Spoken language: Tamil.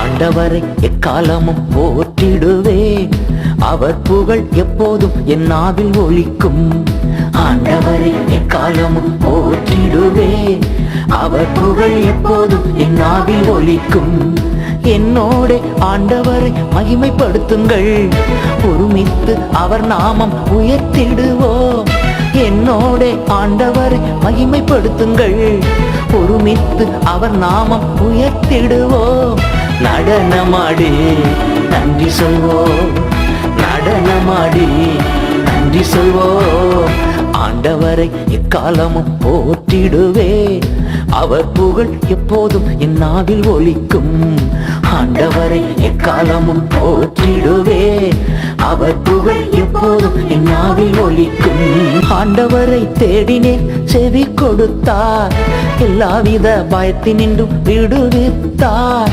ஆண்டவரை எக்காலமும் போற்றிடுவேன் அவர் புகழ் எப்போதும் என் நாவில் ஒலிக்கும் ஆண்டவரை எக்காலமும் போற்றிடுவேன் அவர் புகழ் எப்போதும் என் நாவில் ஒலிக்கும் என்னோட ஆண்டவரை மகிமைப்படுத்துங்கள். ஒருமித்து அவர் நாமம் உயர்த்திடுவோம். என்னோட ஆண்டவரை மகிமைப்படுத்துங்கள். ஒருமித்து அவர் நாமம் உயர்த்திடுவோம். நடனமாடி நன்றி சொல்வோம் நடனமாடி நன்றி சொல்வோம் ஆண்டவரை எக்காலமும் போற்றிடுவே. அவர் புகழ் எப்போதும் என் நாவில் ஒலிக்கும். ஆண்டவரை எக்காலமும் போற்றிடுவே. அவர் புகழ் எப்போதும் என் நாவில் ஒலிக்கும். ஆண்டவரை தேடினேன் செவி கொடுத்தார். எல்லாவித பயத்தினின்றும் விடுவித்தார்.